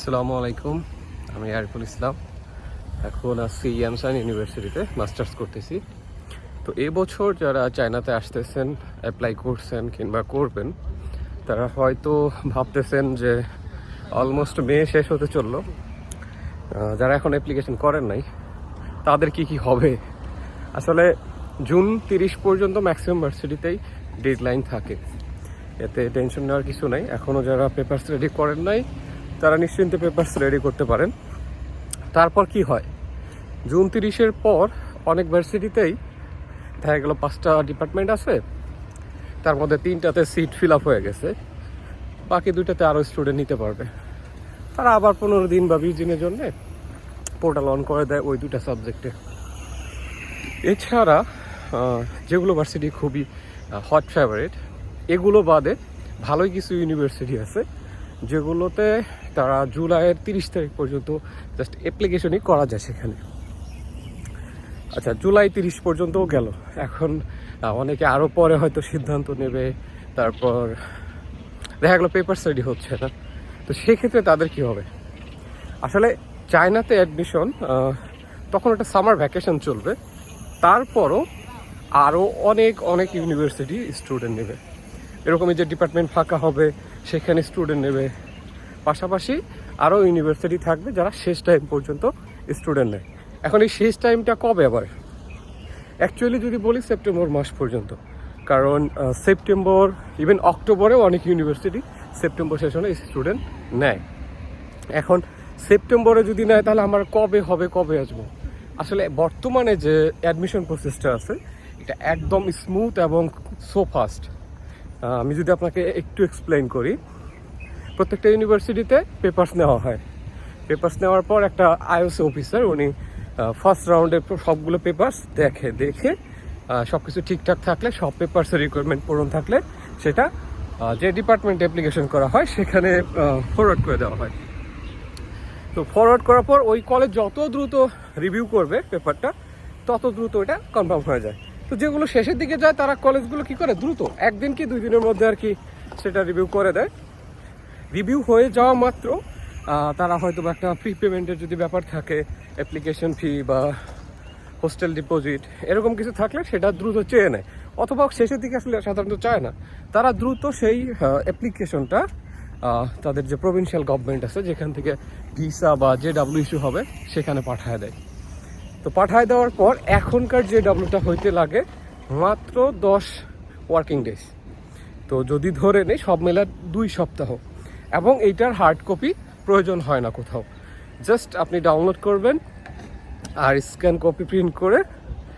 আসসালামু আলাইকুম। আমি আরিফুল ইসলাম। এখন আছি ইয়ানসান ইউনিভার্সিটিতে মাস্টার্স করতেছি। তো এবছর যারা চায়নাতে আসতেছেন অ্যাপ্লাই করছেন কিংবা করবেন, তারা হয়তো ভাবতেছেন যে অলমোস্ট মে শেষ হতে চলল। যারা এখন অ্যাপ্লিকেশন করেন নাই, তাদের কি কি হবে? আসলে জুন তিরিশ পর্যন্ত ম্যাক্সিমাম ভার্সিটিতেই ডেডলাইন থাকে। এতে টেনশন নেওয়ার কিছু নাই। এখনও যারা পেপারস রেডি করেন নাই তারা নিশ্চিন্তে পেপারস রেডি করতে পারেন। তারপর কি হয়? জুন তিরিশের পর অনেক ভার্সিটিতেই দেখা গেল পাঁচটা ডিপার্টমেন্ট আছে, তার মধ্যে তিনটাতে সিট ফিল আপ হয়ে গেছে, বাকি দুইটাতে আরও স্টুডেন্ট নিতে পারবে। তারা আবার পনেরো দিন বা বিশ দিনের জন্যে পোর্টাল অন করে দেয় ওই দুটা সাবজেক্টে এছাড়া যেগুলো ভার্সিটি খুবই হট ফেভারিট এগুলো বাদে ভালোই কিছু ইউনিভার্সিটি আছে। যেগুলোতে তারা জুলাইয়ের তিরিশ তারিখ পর্যন্ত জাস্ট অ্যাপ্লিকেশনই করা যায় সেখানে। আচ্ছা জুলাই তিরিশ পর্যন্তও গেল। এখন অনেকে আরও পরে হয়তো সিদ্ধান্ত নেবে, তারপর দেখা গেলো পেপার স্টাডি হচ্ছে না। তো সেক্ষেত্রে তাদের কি হবে? আসলে চায়নাতে অ্যাডমিশন তখন একটা সামার ভ্যাকেশন চলবে। তারপরও আরও অনেক অনেক ইউনিভার্সিটি স্টুডেন্ট নেবে। এরকমই যে ডিপার্টমেন্ট ফাঁকা হবে সেখানে স্টুডেন্ট নেবে। পাশাপাশি আরও ইউনিভার্সিটি থাকবে যারা শেষ টাইম পর্যন্ত স্টুডেন্ট নেয়। এখন এই শেষ টাইমটা কবে আবার? অ্যাকচুয়ালি যদি বলি সেপ্টেম্বর মাস পর্যন্ত। কারণ সেপ্টেম্বর ইভেন অক্টোবরেও অনেক ইউনিভার্সিটি সেপ্টেম্বর সেশনে স্টুডেন্ট নেয়। এখন সেপ্টেম্বরে যদি নেয়, তাহলে আমার কবে হবে, কবে আসব? আসলে বর্তমানে যে অ্যাডমিশন প্রসেসটা আছে, এটা একদম স্মুথ এবং সো ফাস্ট আমি যদি আপনাকে একটু এক্সপ্লেন করি, প্রত্যেকটা ইউনিভার্সিটিতে পেপার্স নেওয়া হয়। পেপার্স নেওয়ার পর একটা আইওসি অফিসার উনি ফার্স্ট রাউন্ডের সবগুলো পেপার্স দেখে দেখে সব কিছু ঠিকঠাক থাকলে, সব পেপার্সের রিকোয়ারমেন্ট পূরণ থাকলে, সেটা যে ডিপার্টমেন্ট অ্যাপ্লিকেশন করা হয়, সেখানে ফরওয়ার্ড করে দেওয়া হয়। তো ফরওয়ার্ড করার পর ওই কলেজ যত দ্রুত রিভিউ করবে পেপারটা তত দ্রুত এটা কনফার্ম হয়ে যায়। তো যেগুলো শেষের দিকে যায়, তারা কলেজগুলো কি করে? দ্রুত। একদিন কি, দুই দিনের মধ্যে আর কি সেটা রিভিউ করে দেয়। রিভিউ হয়ে যাওয়া মাত্র তারা হয়তো একটা প্রি পেমেন্টের যদি ব্যাপার থাকে অ্যাপ্লিকেশন ফি বা হোস্টেল ডিপোজিট এরকম কিছু থাকলে সেটা দ্রুত চেয়ে নেয়। অথবা শেষের দিকে আসলে সাধারণত চায় না। তারা দ্রুত সেই অ্যাপ্লিকেশনটা তাদের যে প্রভিন্সিয়াল গভর্নমেন্ট আছে, যেখান থেকে ভিসা বা যে ডাব্লিউ ইস্যু হবে, সেখানে পাঠায় দেয়। তো পাঠায় দেওয়ার পর এখনকার যে ডাব্লিউটা হইতে লাগে মাত্র দশ ওয়ার্কিং ডেজ তো যদি ধরে নেই, সব মেলা দুই সপ্তাহ। এবং এইটার হার্ড কপি প্রয়োজন হয় না কোথাও। জাস্ট আপনি ডাউনলোড করবেন আর স্ক্যান কপি প্রিন্ট করে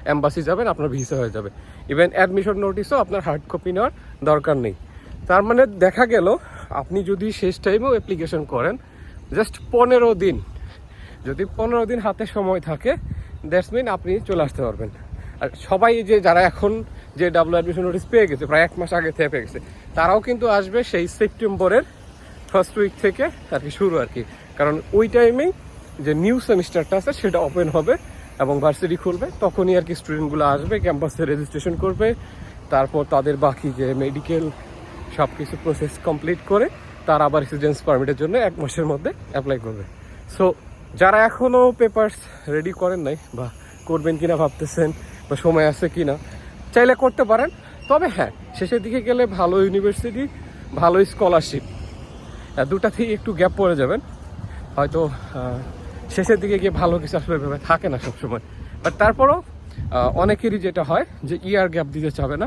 অ্যাম্বাসি যাবেন, আপনার ভিসা হয়ে যাবে। ইভেন অ্যাডমিশন নোটিশও আপনার হার্ড কপি নেওয়ার দরকার নেই। তার মানে দেখা গেল, আপনি যদি শেষ টাইমেও অ্যাপ্লিকেশন করেন জাস্ট পনেরো দিন। যদি পনেরো দিন হাতে সময় থাকে দ্যাটস মিন আপনি চলে আসতে পারবেন। আর সবাই যে, যারা এখন যে ডাব্লিউ অ্যাডমিশন নোটিস পেয়ে গেছে, প্রায় এক মাস আগে থেকে পেয়ে গেছে, তারাও কিন্তু আসবে সেই সেপ্টেম্বরের ফার্স্ট উইক থেকে আর কি শুরু আর কি। কারণ ওই টাইমেই যে নিউ সেমিস্টারটা আছে, সেটা ওপেন হবে এবং ভার্সিটি খুলবে, তখনই আর কি স্টুডেন্টগুলো আসবে ক্যাম্পাসে রেজিস্ট্রেশন করবে, তারপর তাদের বাকি যে মেডিকেল সব কিছু প্রসেস কমপ্লিট করে, তার আবার রেসিডেন্স পারমিটের জন্য এক মাসের মধ্যে অ্যাপ্লাই করবে। সো যারা এখনও পেপার্স রেডি করেন নাই বা করবেন কিনা ভাবতেছেন বা সময় আছে কিনা, চাইলে করতে পারেন। তবে হ্যাঁ শেষের দিকে গেলে ভালো ইউনিভার্সিটি ভালো স্কলারশিপ দুটাতেই একটু গ্যাপ পড়ে যাবেন। হয়তো শেষের দিকে গিয়ে ভালো কিছু আসলে ভেবে থাকে না সবসময়। বাট তারপরও অনেকেরই যেটা হয় যে ইয়ার গ্যাপ দিতে চাবে না।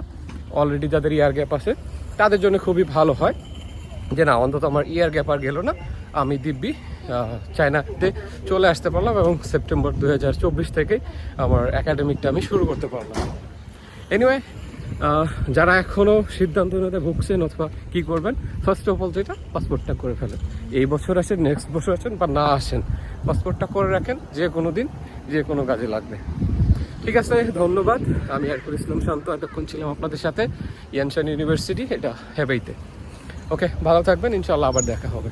অলরেডি যাদের ইয়ার গ্যাপ আছে, তাদের জন্য খুবই ভালো হয়। যে না, অন্তত আমার ইয়ার গ্যাপ আর গেল না। আমি দিব্যি। চায়নাতে চলে আসতে পারলাম এবং সেপ্টেম্বর দু হাজার চব্বিশ থেকেই আমার একাডেমিকটা আমি শুরু করতে পারলাম। এনিওয়ে যারা এখনও সিদ্ধান্ত নিতে ভুগছেন অথবা কি করবেন ফার্স্ট অফ অল যেটা পাসপোর্টটা করে ফেলেন। এই বছর আসেন নেক্সট বছর আসেন বা না আসেন পাসপোর্টটা করে রাখেন, যে কোনো দিন, যে কোনো কাজে লাগবে। ঠিক আছে, ধন্যবাদ। আমি আরকুল ইসলাম শান্ত এতক্ষণ ছিলাম আপনাদের সাথে, ইয়ানশান ইউনিভার্সিটি, এটা হেবেইতে। ওকে ভালো থাকবেন ইনশাল্লাহ আবার দেখা হবে।